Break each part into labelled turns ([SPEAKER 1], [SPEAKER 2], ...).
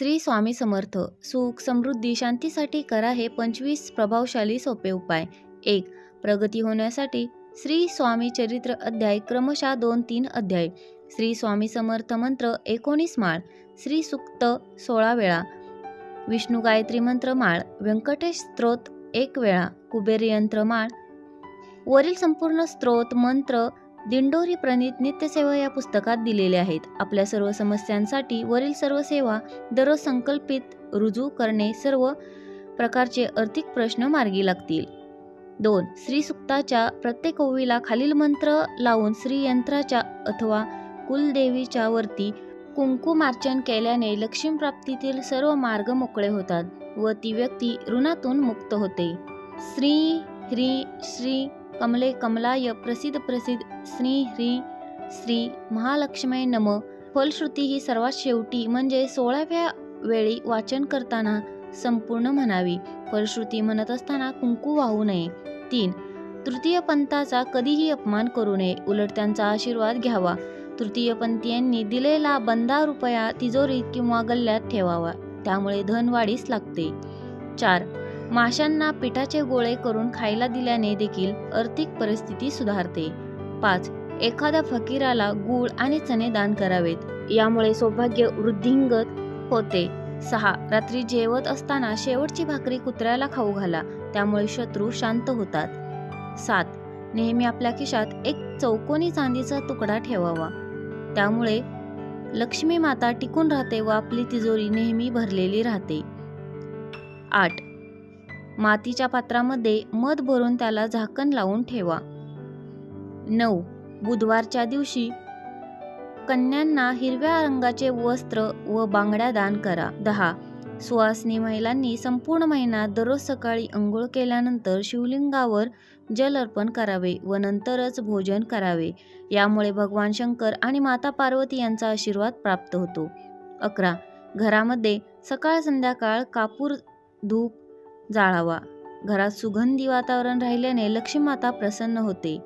[SPEAKER 1] श्री स्वामी समर्थ. सुख समृद्धी शांतीसाठी करा हे पंचवीस प्रभावशाली सोपे उपाय. एक प्रगती होण्यासाठी श्री स्वामी चरित्र अध्याय क्रमशः दोन तीन अध्याय. श्री स्वामी समर्थ मंत्र एकोणीस माळ. श्री सुक्त सोळा वेळा. विष्णू गायत्री मंत्र माळ. व्यंकटेश स्त्रोत एक वेळा. कुबेर यंत्र माळ. वरील संपूर्ण स्त्रोत मंत्र दिंडोरी प्रणित नित्यसेवा या पुस्तकात दिलेल्या आहेत. आपल्या सर्व समस्यांसाठी वरील सर्व सेवा दररोज संकल्पित रुजू करणे सर्व प्रकारचे आर्थिक प्रश्न मार्गी लागतील. दोन श्री सुक्ताच्या प्रत्येक ओवीला खालील मंत्र लावून श्री यंत्राच्या अथवा कुलदेवीच्या वरती कुंकुमार्चन केल्याने लक्ष्मी प्राप्तीतील सर्व मार्ग मोकळे होतात व ती व्यक्ती ऋणातून मुक्त होते. श्री ह्री श्री कमले कमलाय प्रसिद्ध प्रसिद्ध श्री ह्री श्री महालक्ष्मी नम. फलश्रुती ही सर्वात शेवटी म्हणजे सोळाव्या वेळी वाचन करताना संपूर्ण म्हणावी. फलश्रुती म्हणत असताना कुंकू वाहू नये. तीन तृतीय पंथाचा कधीही अपमान करू नये. उलट त्यांचा आशीर्वाद घ्यावा. तृतीयपंथीयांनी दिलेला बंदा रुपया तिजोरीत किंवा गल्ल्यात ठेवावा. त्यामुळे धनवाढीस लागते. चार माशांना पिठाचे गोळे करून खायला दिल्याने देखील आर्थिक परिस्थिती सुधारते. पाच एखाद्या फकीराला गूळ आणि चणे दान करावेत. यामुळे सौभाग्य वृद्धिंगत होते. सहा रात्री जेवत असताना शेवटची भाकरी कुत्र्याला खाऊ घाला. त्यामुळे शत्रू शांत होतात. सात नेहमी आपल्या खिशात एक चौकोनी चांदीचा तुकडा ठेवावा. त्यामुळे लक्ष्मी माता टिकून राहते व आपली तिजोरी नेहमी भरलेली राहते. आठ मातीच्या पात्रामध्ये मध भरून त्याला झाकण लावून ठेवा. नऊ. बुधवारच्या दिवशी कन्यांना हिरव्या रंगाचे वस्त्र व बांगड्या दान करा. दहा. सुवासनी महिलांनी संपूर्ण महिना दररोज सकाळी अंघोळ केल्यानंतर शिवलिंगावर जल अर्पण करावे व नंतरच भोजन करावे. यामुळे भगवान शंकर आणि माता पार्वती यांचा आशीर्वाद प्राप्त होतो. अकरा. घरामध्ये सकाळ संध्याकाळ कापूर धूप जाळावा. घरात सुगंधी वातावरण राहिल्याने लक्ष्मीमाता प्रसन्न होते.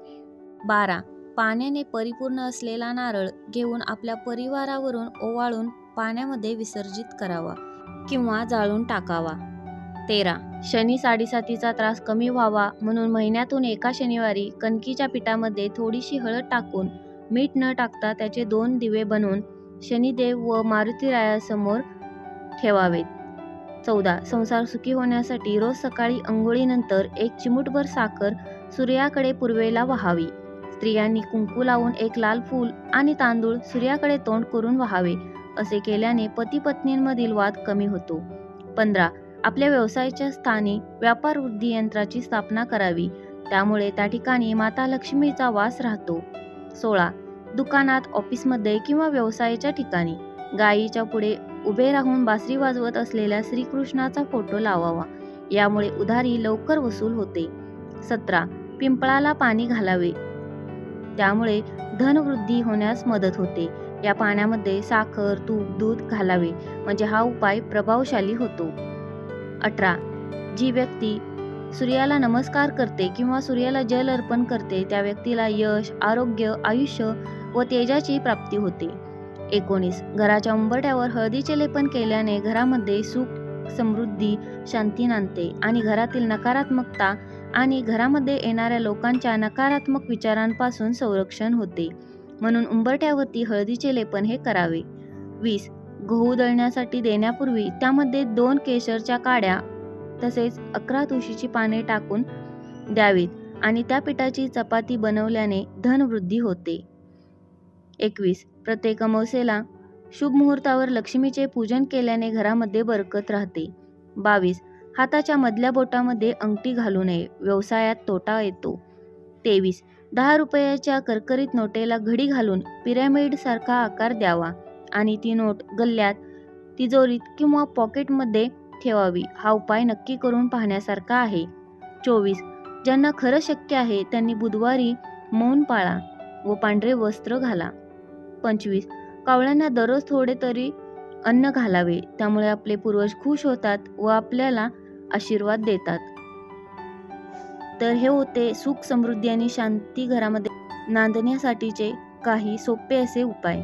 [SPEAKER 1] बारा. पाण्याने परिपूर्ण असलेला नारळ घेऊन आपल्या परिवारावरून ओवाळून पाण्यामध्ये विसर्जित करावा किंवा जाळून टाकावा. तेरा. शनी साडेसातीचा त्रास कमी व्हावा म्हणून महिन्यातून एका शनिवारी कणकीच्या पिठामध्ये थोडीशी हळद टाकून मीठ न टाकता त्याचे दोन दिवे बनवून शनिदेव व मारुतीरायासमोर ठेवावेत. चौदा. संसार सुखी होण्यासाठी रोज सकाळी अंघोळीनंतर एक चिमूटभर साखर सूर्याकडे पूर्वेला वहावी. स्त्रियांनी कुंकू लावून एक लाल फूल आणि तांदूळ सूर्याकडे तोंड करून वहावे असे केल्याने पती पत्नींमधील वाद कमी होतो. पंधरा. आपल्या व्यवसायाच्या स्थानी व्यापार वृद्धी यंत्राची स्थापना करावी त्यामुळे त्या ठिकाणी माता लक्ष्मीचा वास राहतो. सोळा. दुकानात ऑफिसमध्ये किंवा व्यवसायाच्या ठिकाणी गायीच्या पुढे उभे राहून बासरी वाजवत असलेल्या श्रीकृष्णाचा फोटो लावावा. यामुळे उधारी लवकर वसूल होते. सतरा. पिंपळाला पाणी घालावे. त्यामुळे धनवृद्धी होण्यास मदत होते. या पाण्यामध्ये साखर तूप दूध घालावे. म्हणजे हा उपाय प्रभावशाली होतो. अठरा. जी व्यक्ती सूर्याला नमस्कार करते किंवा सूर्याला जल अर्पण करते त्या व्यक्तीला यश आरोग्य आयुष्य व तेजाची प्राप्ती होते. एकोणीस. घराच्या उंबरट्यावर हळदीचे लेपन केल्याने घरामध्ये सुख समृद्धी शांती नांदते आणि घरातील नकारात्मकता आणि घरामध्ये येणाऱ्या लोकांच्या नकारात्मक विचारांपासून संरक्षण होते. म्हणून उंबरट्यावरती हळदीचे लेपन हे करावे. वीस. गहू दळण्यासाठी देण्यापूर्वी त्यामध्ये दोन केशरच्या काड्या तसेच अकरा तुळशीची पाने टाकून द्यावीत आणि त्या पिठाची चपाती बनवल्याने धनवृद्धी होते. एकवीस. प्रत्येक अमावस्येला शुभ मुहूर्तावर लक्ष्मीचे पूजन केल्याने घरामध्ये बरकत राहते. बावीस. हाताच्या मधल्या बोटामध्ये अंगठी घालू नये. व्यवसायात तोटा येतो. तेवीस. दहा रुपयाच्या करकरीत नोटेला घडी घालून पिरॅमिड सारखा आकार द्यावा आणि ती नोट गल्ल्यात तिजोरीत किंवा पॉकेटमध्ये ठेवावी. हा उपाय नक्की करून पाहण्यासारखा आहे. चोवीस. ज्यांना खरं शक्य आहे त्यांनी बुधवारी मौन पाळा व पांढरे वस्त्र घाला. पंचवीस. कावळ्यांना दररोज थोडे तरी अन्न घालावे. त्यामुळे आपले पूर्वज खुश होतात व आपल्याला आशीर्वाद देतात. तर हे होते सुख समृद्धी आणि शांती घरामध्ये नांदण्यासाठीचे काही सोपे असे उपाय.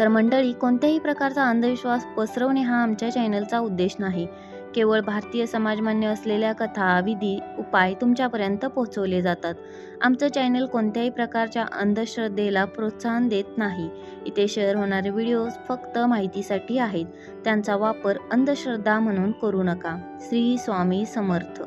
[SPEAKER 1] तर मंडळी कोणत्याही प्रकारचा अंधविश्वास पसरवणे हा आमच्या चॅनलचा उद्देश नाही. केवळ भारतीय समाजमान्य असलेल्या कथा विधी उपाय तुमच्यापर्यंत पोहोचवले जातात. आमचं चॅनल कोणत्याही प्रकारच्या अंधश्रद्धेला प्रोत्साहन देत नाही. इथे शेअर होणारे व्हिडिओज फक्त माहितीसाठी आहेत. त्यांचा वापर अंधश्रद्धा म्हणून करू नका. श्री स्वामी समर्थ.